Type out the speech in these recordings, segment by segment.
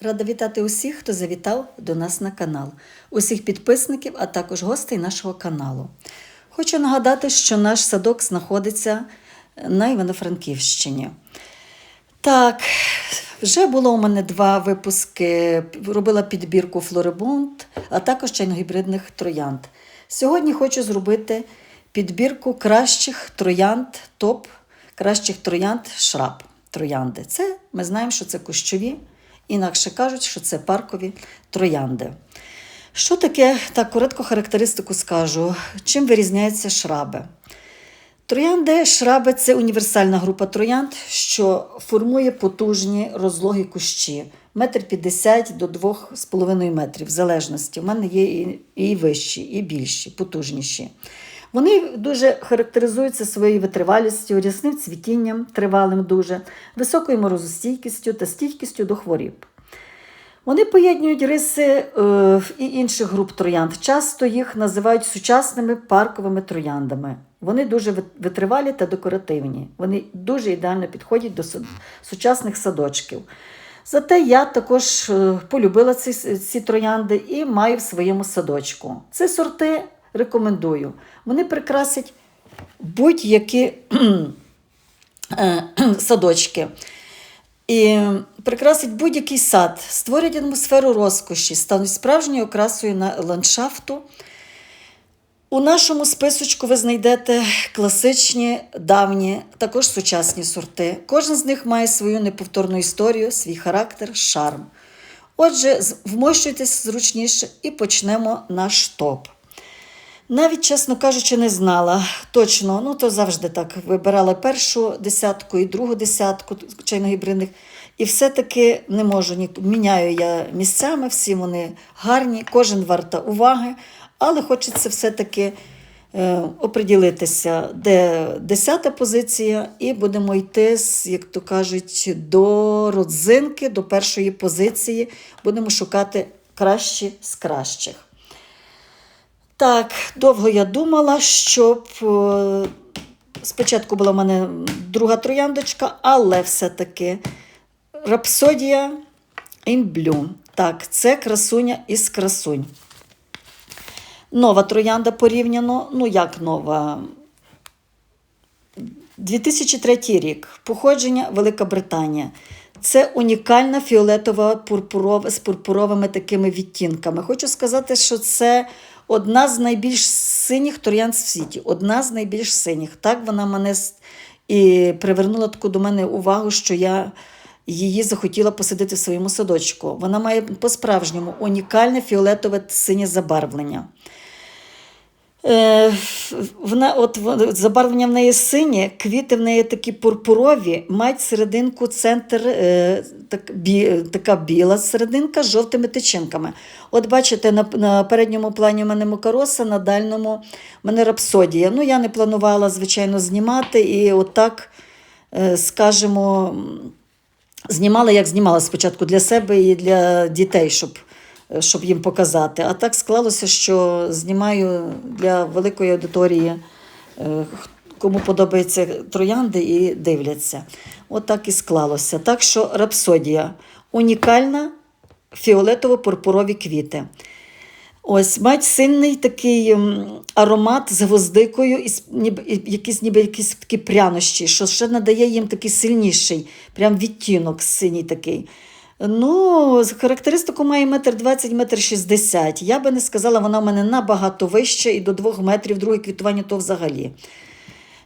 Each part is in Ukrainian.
Рада вітати усіх, хто завітав до нас на канал, усіх підписників, а також гостей нашого каналу. Хочу нагадати, що наш садок знаходиться на Івано-Франківщині. Так, вже було у мене два випуски. Робила підбірку флорибунд, а також чайногібридних троянд. Сьогодні хочу зробити підбірку кращих троянд, топ кращих троянд шраб троянди. Це ми знаємо, що це кущові, інакше кажуть, що це паркові троянди. Що таке, так коротко характеристику скажу, чим вирізняються шраби? Троянди шраби це універсальна група троянд, що формує потужні розлоги кущі. Метр п'ятдесят до 2,5 метрів, в залежності. У мене є і, вищі, і більші, потужніші. Вони дуже характеризуються своєю витривалістю, рясним цвітінням, тривалим дуже, високою морозостійкістю та стійкістю до хворіб. Вони поєднують риси е, і інших груп троянд. Часто їх називають сучасними парковими трояндами. Вони дуже витривалі та декоративні. Вони дуже ідеально підходять до сучасних садочків. Зате я також е, полюбила ці, ці троянди і маю в своєму садочку. Ці сорти рекомендую. Вони прикрасять будь-які е, садочки. І прикрасить будь-який сад, створять атмосферу розкоші, стануть справжньою окрасою на ландшафту. У нашому списочку ви знайдете класичні, давні, також сучасні сорти. Кожен з них має свою неповторну історію, свій характер, шарм. Отже, вмощуйтесь зручніше і почнемо наш топ. Навіть, чесно кажучи, не знала точно, ну то завжди так. Вибирала першу десятку і другу десятку чайногібридних. І все-таки не можу ні міняю я місцями, всі вони гарні, кожен варта уваги, але хочеться все-таки е, оприділитися, де десята позиція, і будемо йти, як то кажуть, до родзинки, до першої позиції. Будемо шукати кращі з кращих. Так, довго я думала, щоб е, спочатку була в мене друга трояндочка, але все-таки Рапсодія in Blue. Так, це красуня із красунь. Нова троянда порівняно. Ну, як нова? 2003 рік. Походження Велика Британія. Це унікальна фіолетова пурпурова з пурпуровими такими відтінками. Хочу сказати, що це одна з найбільш синіх троянд в світі. Одна з найбільш синіх. Так вона мене і привернула таку до мене увагу, що я її захотіла посадити в своєму садочку. Вона має по-справжньому унікальне фіолетове синє забарвлення. Е, вона, от, забарвлення в неї синє, квіти в неї такі пурпурові, мають серединку центр, е, так, бі, така біла серединка з жовтими тичинками. От бачите, на, на передньому плані у мене Макароса, на дальньому у мене рапсодія. Ну, я не планувала, звичайно, знімати, і отак, е, скажімо, знімала, як знімала спочатку для себе і для дітей, щоб, щоб їм показати. А так склалося, що знімаю для великої аудиторії, е, кому подобаються троянди і дивляться. От так і склалося. Так що рапсодія унікальна фіолетово-пурпурові квіти. Ось мають сильний такий аромат з гвоздикою, і, ніби, якісь, ніби якісь такі прянощі, що ще надає їм такий сильніший, прям відтінок синій такий. Ну, характеристику має метр 20, метр 60. Я би не сказала, вона в мене набагато вища і до 2 метрів, друге квітування то взагалі.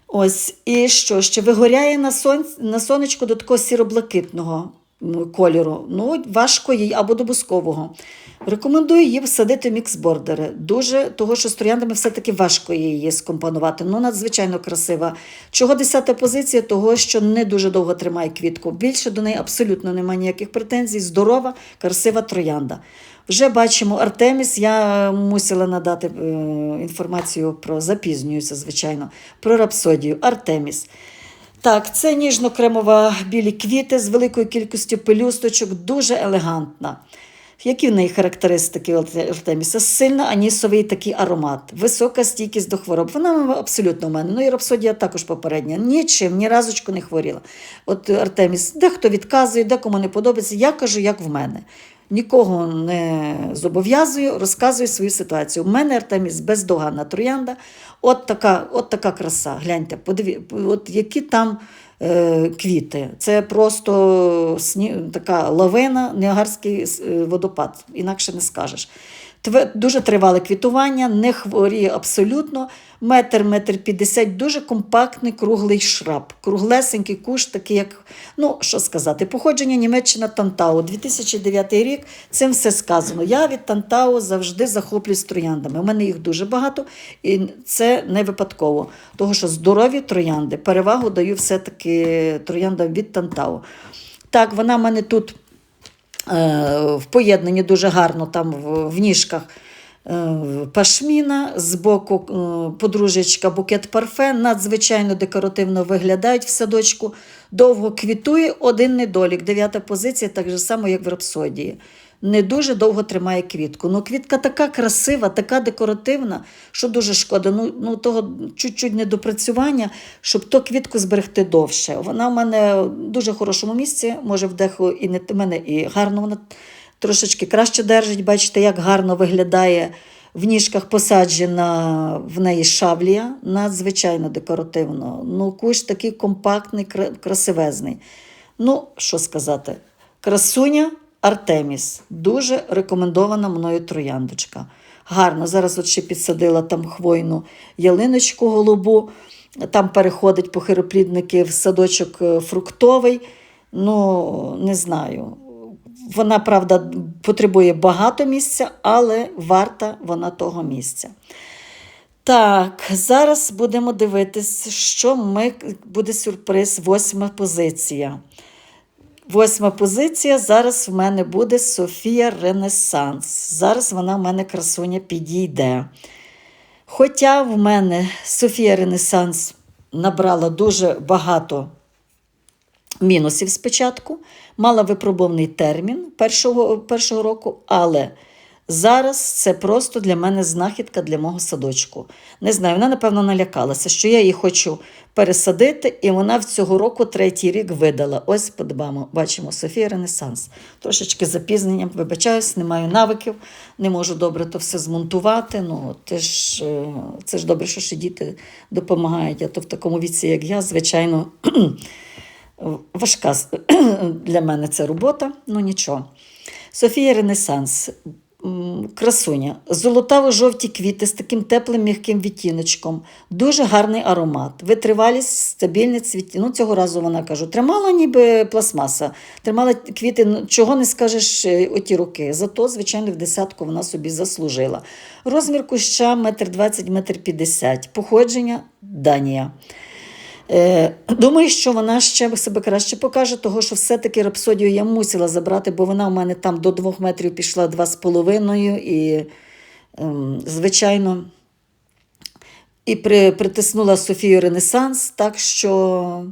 Ось, і що ще вигоряє на, сон... на сонечку до такого сіроблакитного кольору. Ну, важко їй або до бускового. Рекомендую її всадити в міксбордери. Дуже того, що з трояндами все-таки важко її скомпонувати. Ну, надзвичайно красива. Чого десята позиція? Того, що не дуже довго тримає квітку. Більше до неї абсолютно немає ніяких претензій. Здорова, красива троянда. Вже бачимо Артеміс. Я мусила надати е, інформацію про запізнююся, звичайно, про рапсодію. Артеміс. Так, це ніжно-кремова білі квіти з великою кількістю пелюсточок, дуже елегантна. Які в неї характеристики Артеміса? Сильно анісовий такий аромат, висока стійкість до хвороб. Вона абсолютно у мене. Ну і рапсодія також попередня. Нічим, ні разочку не хворіла. От Артеміс, дехто відказує, декому не подобається. Я кажу, як в мене. Нікого не зобов'язую, розказую свою ситуацію. У мене Артеміс бездоганна троянда. От така, от така краса. Гляньте, подиві, от які там е, квіти. Це просто сні, така лавина, Ніагарський е, водопад, інакше не скажеш. Дуже тривале квітування, не хворіє абсолютно. Метр, метр п'ятдесят, дуже компактний круглий шраб. Круглесенький куш, такий, як, ну що сказати, походження Німеччина Тантау. 2009 рік цим все сказано. Я від Тантау завжди захоплююсь трояндами. У мене їх дуже багато, і це не випадково. Того, що здорові троянди. Перевагу даю все-таки трояндам від Тантау. Так, вона в мене тут в поєднанні дуже гарно там в, ніжках. е, Пашміна, збоку боку подружечка букет парфе, надзвичайно декоративно виглядають в садочку, довго квітує один недолік. Дев'ята позиція, так же само, як в рапсодії. Не дуже довго тримає квітку. Ну, квітка така красива, така декоративна, що дуже шкода. Ну, ну того чуть-чуть недопрацювання, щоб то квітку зберегти довше. Вона в мене в дуже хорошому місці, може, в деху і не в мене і гарно вона трошечки краще держить. Бачите, як гарно виглядає в ніжках посаджена в неї шаблія, надзвичайно декоративно. Ну, кущ такий компактний, красивезний. Ну, що сказати, красуня Артеміс. Дуже рекомендована мною трояндочка. Гарно. Зараз от ще підсадила там хвойну ялиночку голубу. Там переходить похироплідники в садочок е, фруктовий. Ну, не знаю. Вона, правда, потребує багато місця, але варта вона того місця. Так, зараз будемо дивитись, що ми буде сюрприз, восьма позиція. Восьма позиція. Зараз в мене буде Софія Ренесанс. Зараз вона в мене красуня підійде. Хоча в мене Софія Ренесанс набрала дуже багато мінусів спочатку, мала випробовний термін першого, першого року, але зараз це просто для мене знахідка для мого садочку. Не знаю, вона, напевно, налякалася, що я її хочу пересадити, і вона в цього року третій рік видала. Ось подбамо, бачимо, Софія Ренесанс. Трошечки запізненням, вибачаюсь, не маю навиків, не можу добре то все змонтувати. Ну, ти ж, е, це ж добре, що ще діти допомагають. А то в такому віці, як я, звичайно. Важка для мене ця робота, ну нічого. Софія Ренесанс, красуня, золотаво-жовті квіти з таким теплим м'яким відтіночком, дуже гарний аромат, витривалість, стабільне цвіті. Ну, цього разу вона кажу, тримала ніби пластмаса, тримала квіти, ну, чого не скажеш е, оті роки. Зато, звичайно, в десятку вона собі заслужила. Розмір куща 1,20 м, 1,50 м. Походження Данія. Е, Думаю, що вона ще себе краще покаже, того що все-таки рапсодію я мусила забрати, бо вона у мене там до двох метрів пішла два з половиною. І, ем, звичайно, і при, притиснула Софію Ренесанс, так що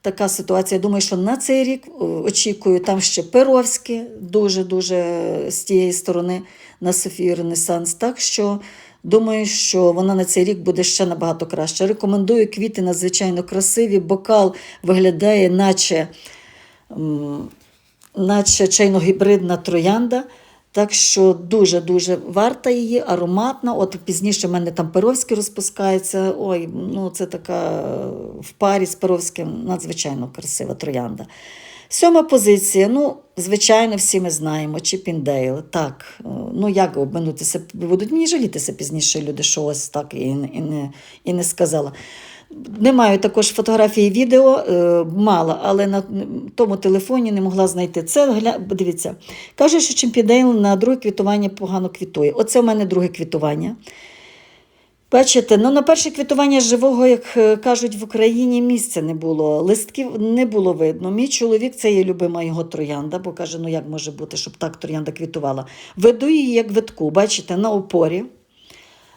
така ситуація. Думаю, що на цей рік очікую там ще Перовське, дуже-дуже з тієї сторони на Софію Ренесанс. Так що думаю, що вона на цей рік буде ще набагато краще. Рекомендую квіти надзвичайно красиві, бокал виглядає, наче, наче чайно-гібридна троянда. Так що дуже-дуже варта її, ароматна. От пізніше в мене там Перовський розпускається. Ой, ну це така в парі з Перовським надзвичайно красива троянда. Сьома позиція. Ну, звичайно, всі ми знаємо. Чіпіндейл. Так, е, ну як обминутися? Будуть мені жалітися пізніше люди, що ось так і, і, не, і не сказала. Не маю також фотографії відео, е, мала, але на тому телефоні не могла знайти. Це гля... дивіться. Каже, що Чемпідейл на друге квітування погано квітує. Оце в мене друге квітування. Бачите, ну на перше квітування живого, як е, кажуть, в Україні місця не було, листків не було видно. Мій чоловік це є любима його троянда, бо каже, ну як може бути, щоб так троянда квітувала. Веду її як витку, бачите, на опорі.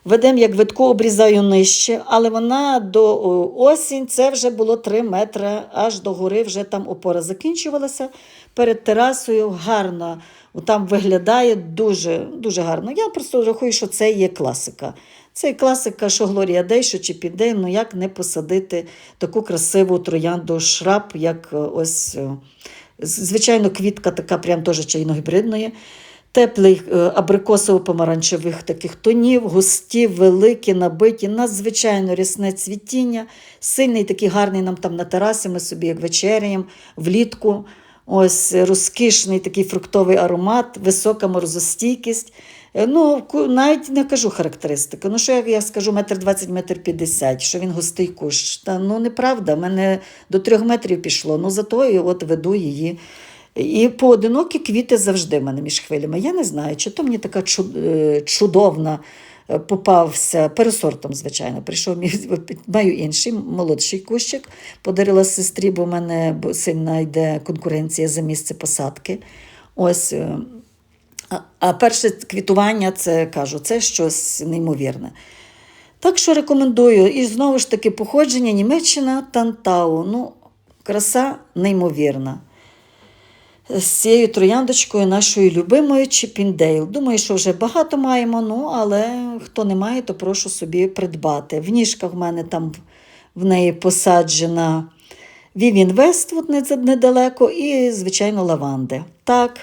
Ведемо як витку, обрізаю нижче, але вона до осінь це вже було 3 метри, аж до гори вже там опора закінчувалася. перед терасою гарно там виглядає дуже, дуже гарно. Я просто рахую, що це є класика. Це класика, що Глорія Дей, що Чіпідей, ну як не посадити таку красиву троянду шраб, як е, ось. е, Звичайно, квітка така прям теж чайно-гібридної. Теплий е, абрикосово-помаранчевих таких тонів, густі, великі, набиті, надзвичайно рясне цвітіння, сильний такий гарний нам там на терасі, ми собі як вечеряємо, влітку. Ось розкішний такий фруктовий аромат, висока морозостійкість. Е, Ну, навіть не кажу характеристики. Ну, що я, я скажу, метр двадцять, метр п'ятдесят, що він густий кущ. Та ну неправда, в мене до трьох метрів пішло. Ну зато і от веду її. І поодинокі квіти завжди в мене між хвилями. Я не знаю, чи то мені така е, чудовна е, попався пересортом, звичайно. Прийшов мій маю інший молодший кущик. Подарила сестрі, бо в мене сильна йде конкуренція за місце посадки. Ось. А перше квітування, це кажу, це щось неймовірне. Так що рекомендую. І знову ж таки, походження Німеччина Тантау. Ну, краса неймовірна. З цією трояндочкою нашою любимою Чіпіндейл. Думаю, що вже багато маємо, ну, але хто не має, то прошу собі придбати. В ніжках в мене там в неї посаджена Вівін Вествуд недалеко і, звичайно, лаванди. Так,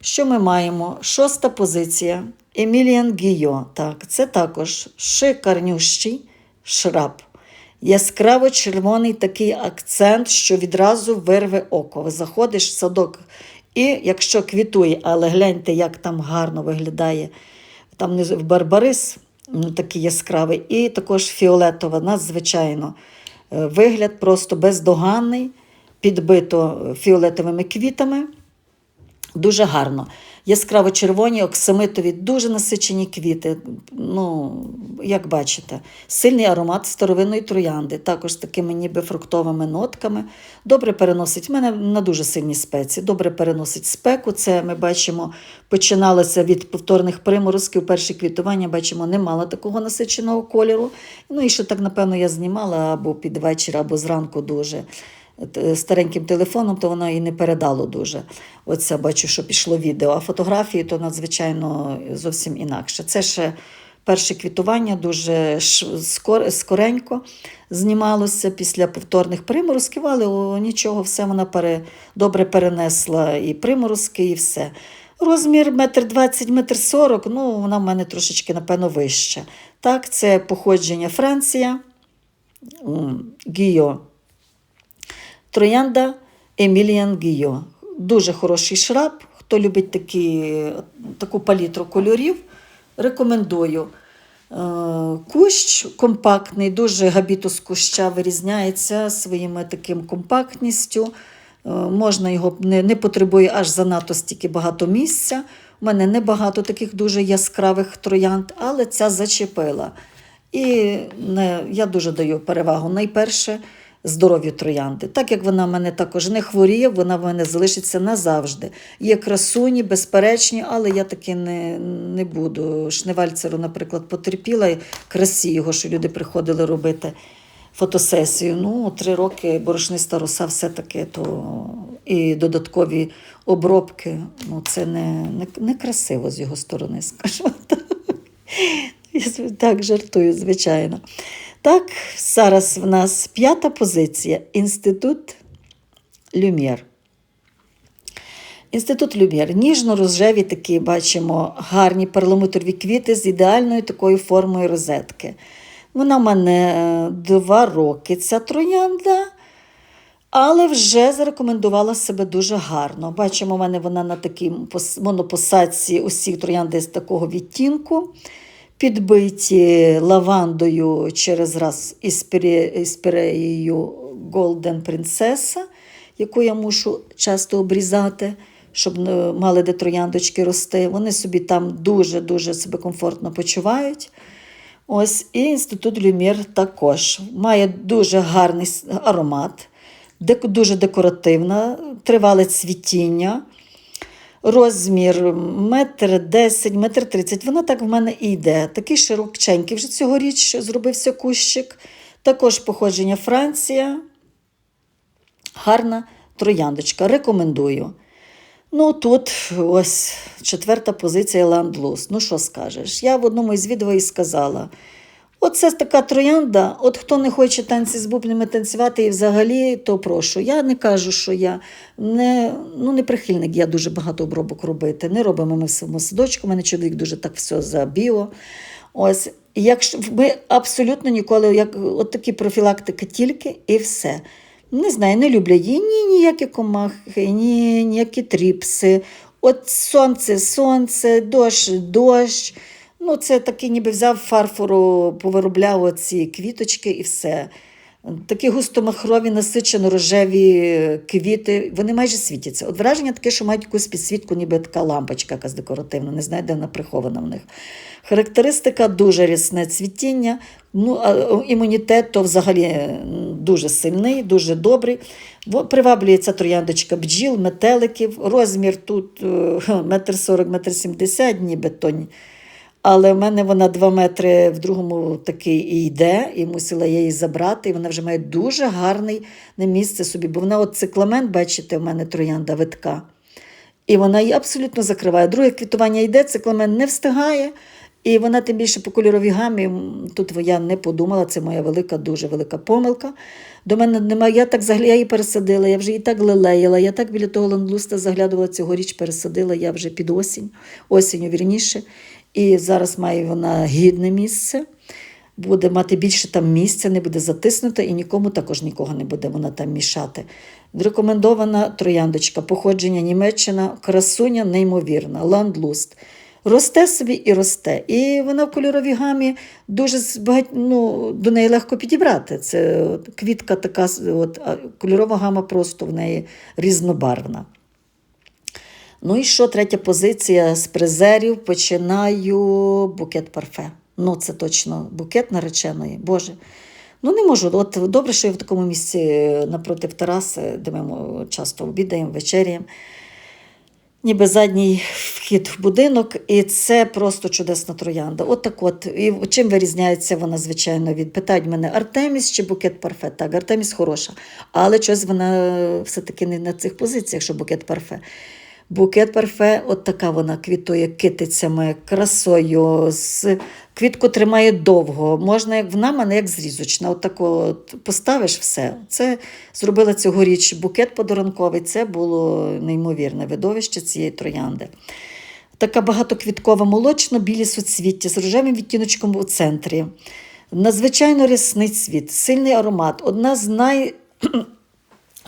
що ми маємо? Шоста позиція. Еміліан Гійо. Так, це також шикарнющий шраб. Яскраво червоний такий акцент, що відразу вирве око. Заходиш в садок, і якщо квітує, але гляньте, як там гарно виглядає. Там в барбарис ну, такий яскравий, і також фіолетова, надзвичайно. Е, Вигляд просто бездоганний, підбито фіолетовими квітами. Дуже гарно. Яскраво червоні, оксамитові, дуже насичені квіти. Ну, як бачите, сильний аромат старовинної троянди, також з такими ніби фруктовими нотками. Добре переносить. В мене на дуже сильні спеції, добре переносить спеку. Це ми бачимо, починалося від повторних приморозків. Перше квітування, бачимо, не мала такого насиченого кольору. Ну і що так, напевно, я знімала або під вечір, або зранку дуже стареньким телефоном, то воно і не передало дуже. Оце бачу, що пішло відео. А фотографії то надзвичайно зовсім інакше. Це ще перше квітування дуже скоренько знімалося після повторних приморозків, але нічого, все вона добре перенесла і приморозки, і все. Розмір метр двадцять, метр сорок, ну вона в мене трошечки, напевно, вища. Так, це походження Франція, м, Гійо. Троянда Еміліан Гійо. Дуже хороший шраб. Хто любить такі, таку палітру кольорів, рекомендую. Е, Кущ компактний, дуже габітус куща вирізняється своїми таким компактністю. Е, Можна його не, не потребує аж занадто стільки багато місця. У мене небагато таких дуже яскравих троянд, але ця зачепила. І не, я дуже даю перевагу найперше здоров'ю троянди. Так як вона в мене також не хворіє, вона в мене залишиться назавжди. Є красуні, безперечні, але я таки не, не буду. Шневальцеру, наприклад, потерпіла красі його, що люди приходили робити фотосесію. Ну, три роки борошниста роса все-таки, то і додаткові обробки. Ну, це не, не, не красиво з його сторони, скажу. Я так жартую, звичайно. Так, зараз в нас п'ята позиція. Інститут Люм'єр. Інститут Люм'єр. Ніжно-рожеві такі, бачимо, гарні перламутрові квіти з ідеальною такою формою розетки. Вона в мене е, два роки, ця троянда, але вже зарекомендувала себе дуже гарно. Бачимо, в мене вона на такій пос- монопосадці усі троянди з такого відтінку, підбиті лавандою через раз із Golden Princess, яку я мушу часто обрізати, щоб мали де трояндочки рости. Вони собі там дуже-дуже себе комфортно почувають. Ось і інститут Люмір також має дуже гарний аромат, дуже декоративна, тривале цвітіння. Розмір метр десять, метр тридцять. Вона так в мене і йде. Такий широкченький вже цьогоріч зробився кущик. Також походження Франція. Гарна трояндочка. Рекомендую. Ну, тут ось четверта позиція Ландлус. Ну, що скажеш? Я в одному із відео і сказала. Оце така троянда. От хто не хоче танці з бубнями танцювати і взагалі, то прошу. Я не кажу, що я не, ну, не прихильник, я дуже багато обробок робити. Не робимо ми в своєму садочку. У мене чоловік дуже так все за біо. Ось, якщо ми абсолютно ніколи, як от такі профілактики тільки і все. Не знаю, не люблю її ні ніякі комахи, ні ніякі тріпси. От сонце, сонце, дощ, дощ. Ну, це таки ніби взяв фарфору, повиробляв оці квіточки і все. Такі густомахрові, насичено рожеві квіти, вони майже світяться. От враження таке, що мають якусь підсвітку, ніби така лампочка якась декоративна, не знаю, де вона прихована в них. Характеристика дуже рясне цвітіння. Ну, а імунітет то взагалі дуже сильний, дуже добрий. Во- Приваблює ця трояндочка бджіл, метеликів. Розмір тут е, метр сорок, метр сімдесят, ніби тоні. Але в мене вона 2 метри в другому такий і йде, і мусила я її забрати. І вона вже має дуже гарне місце собі, бо вона от цикламен, бачите, в мене троянда витка. І вона її абсолютно закриває. Друге квітування йде, цикламен не встигає. І вона тим більше по кольоровій гамі. Тут я не подумала, це моя велика, дуже велика помилка. До мене немає. Я так взагалі я її пересадила, я вже її так лелеяла, я так біля того ланглуста заглядувала цьогоріч, пересадила я вже під осінь, осінню вірніше. І зараз має вона гідне місце. Буде мати більше там місця, не буде затиснута і нікому також нікого не буде вона там мішати. Рекомендована трояндочка, походження Німеччина, красуня неймовірна, ландлуст. Росте собі і росте. І вона в кольоровій гамі дуже збагать... ну, до неї легко підібрати. Це квітка така, от, кольорова гама просто в неї різнобарвна. Ну і що, третя позиція з призерів. Починаю букет парфе. Ну, це точно букет нареченої. Боже. Ну, не можу. От добре, що я в такому місці напроти тераси, де ми часто обідаємо, вечеряємо. Ніби задній вхід в будинок, і це просто чудесна троянда. От так от. І чим вирізняється вона, звичайно, від питають мене Артеміс чи букет парфе. Так, Артеміс хороша. Але щось вона все-таки не на цих позиціях, що букет парфе. Букет парфе, от така вона квітує китицями, красою, з... квітку тримає довго. Можна, як вона мене як зрізочна. От таку от поставиш все. Це зробила цьогоріч букет подарунковий. Це було неймовірне видовище цієї троянди. Така багатоквіткова молочно-білі суцвіття з рожевим відтіночком у центрі. Надзвичайно рясний цвіт, сильний аромат. Одна з най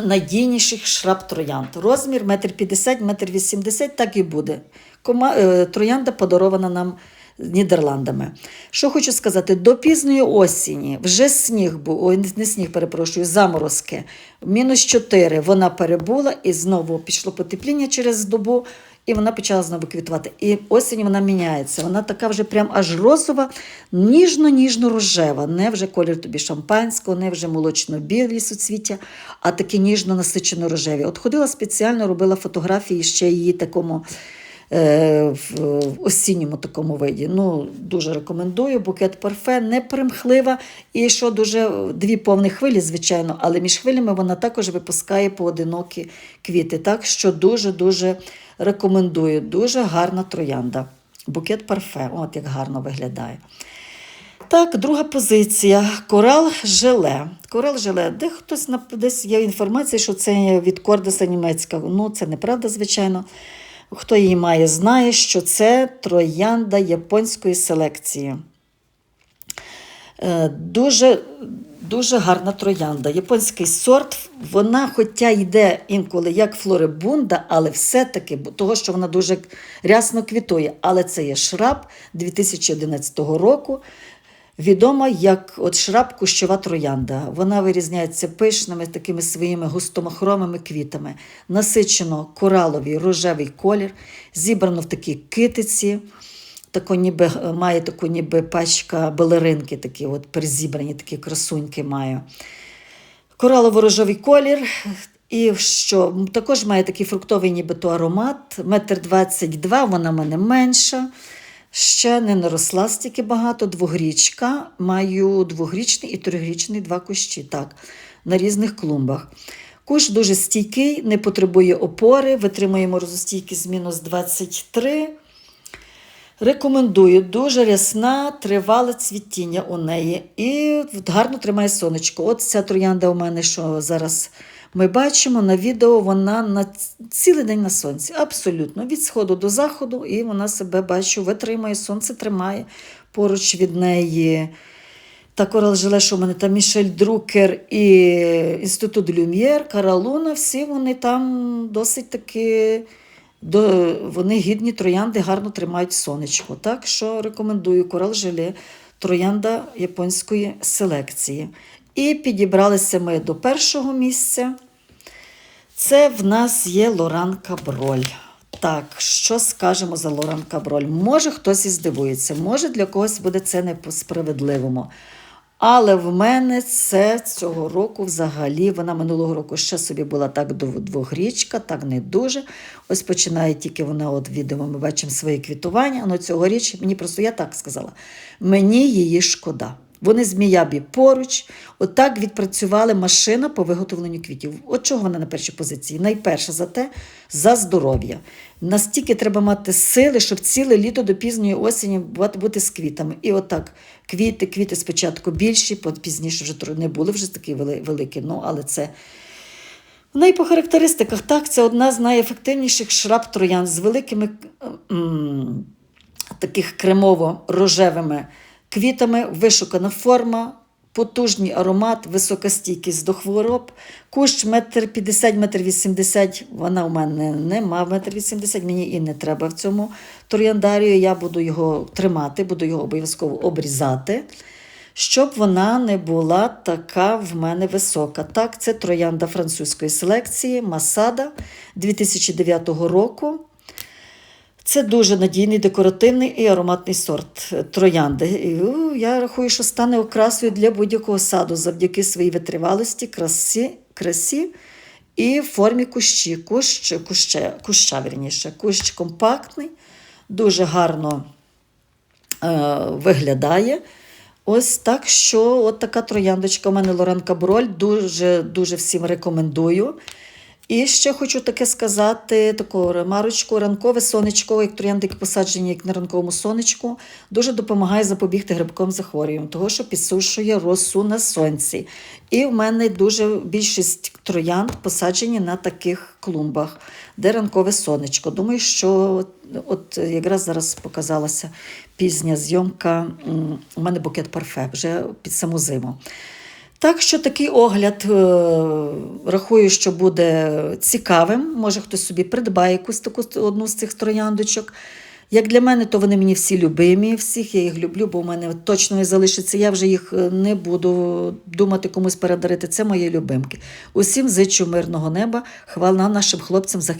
надійніших шраб троянд. Розмір 1,50 м, 1,80 м, так і буде. Е, троянда подарована нам Нідерландами. Що хочу сказати, до пізньої осені вже сніг був, ой, не сніг, перепрошую, заморозки. Мінус 4 вона перебула і знову пішло потепління через добу. І вона почала знову квітувати. І осінь вона міняється. Вона така вже прям аж розова, ніжно-ніжно-рожева. Не вже колір тобі шампанського, не вже молочно-білі суцвіття, а такі ніжно-насичено-рожеві. От ходила спеціально, робила фотографії ще її такому в, в осінньому такому виді. Ну, дуже рекомендую. Букет парфе, не примхлива. І що дуже дві повні хвилі, звичайно, але між хвилями вона також випускає поодинокі квіти. Так що дуже-дуже рекомендую. Дуже гарна троянда. Букет парфе, от як гарно виглядає. Так, друга позиція. Корал желе. Корал желе. Де хтось десь є інформація, що це від Кордеса німецька. Ну, це неправда, звичайно. Хто її має, знає, що це троянда японської селекції. Е, Дуже, дуже гарна троянда. Японський сорт, вона, хоча йде інколи як флорибунда, але все-таки, того, що вона дуже рясно квітує. Але це є шраб 2011 року. Відома як от шраб кущова троянда. Вона вирізняється пишними такими своїми густомахровими квітами. Насичено кораловий рожевий колір, зібрано в такі китиці. Тако ніби, має таку ніби пачка балеринки, такі от перезібрані, такі красуньки має. Коралово-рожовий колір. І що також має такий фруктовий нібито аромат. Метр двадцять два, вона в мене менша. Ще не наросла стільки багато. Двогрічка. Маю двогрічний і трьохрічний два кущі. Так, на різних клумбах. Кущ дуже стійкий, не потребує опори, витримує морозостійкість мінус 23. Рекомендую дуже рясна, тривале цвітіння у неї і гарно тримає сонечко. От ця троянда у мене, що зараз ми бачимо на відео, вона на цілий день на сонці. Абсолютно. Від сходу до заходу, і вона себе бачу, витримує, сонце тримає поруч від неї. Та Корал Жиле, що в мене там Мішель Друкер і Інститут Люм'єр, Каралуна, всі вони там досить таки до, вони гідні троянди, гарно тримають сонечко. Так що рекомендую Корал Жиле, троянда японської селекції. І підібралися ми до першого місця. Це в нас є Лоран Каброль. Так, що скажемо за Лоран Каброль? Може, хтось і здивується, може для когось буде це не по справедливому. Але в мене це цього року взагалі, вона минулого року ще собі була так двохрічка, так не дуже. Ось починає тільки вона от відео, ми бачимо своє квітування. Ну цьогоріч мені просто я так сказала: мені її шкода. Вони з Міябі поруч, отак відпрацювали машина по виготовленню квітів. От чого вона на першій позиції? Найперше за те, за здоров'я. Настільки треба мати сили, щоб ціле літо до пізньої осені бути- з квітами. І отак квіти, квіти спочатку більші, пізніше вже не були вже такі великі. Ну, але це в неї по характеристиках, так, це одна з найефективніших шраб троян з великими м, таких кремово-рожевими квітами, вишукана форма, потужний аромат, висока стійкість до хвороб. Кущ метр 50, метр 80, вона у мене нема метр 80, мені і не треба в цьому трояндарію. Я буду його тримати, буду його обов'язково обрізати. Щоб вона не була така в мене висока. Так, це троянда французької селекції Масада 2009 року. Це дуже надійний, декоративний і ароматний сорт троянди. І, я рахую, що стане окрасою для будь-якого саду завдяки своїй витривалості, красі, красі і формі кущі. Кущ, куща, куща вірніше. Кущ компактний, дуже гарно е, виглядає. Ось так що от така трояндочка у мене Лоран Каброль. Дуже, дуже всім рекомендую. І ще хочу таке сказати, таку ремарочку, ранкове сонечко, як троянди посаджені як на ранковому сонечку, дуже допомагає запобігти грибковим захворюванням, того, що підсушує росу на сонці. І в мене дуже більшість троянд посаджені на таких клумбах, де ранкове сонечко. Думаю, що от якраз зараз показалася пізня зйомка. У мене букет парфе вже під саму зиму. Так що такий огляд е, рахую, що буде цікавим. Може, хтось собі придбає якусь таку одну з цих трояндочок. Як для мене, то вони мені всі любимі, всіх я їх люблю, бо в мене точно не залишиться. Я вже їх е, не буду думати комусь передарити. Це мої любимки. Усім зичу мирного неба, хвала нашим хлопцям захисникам.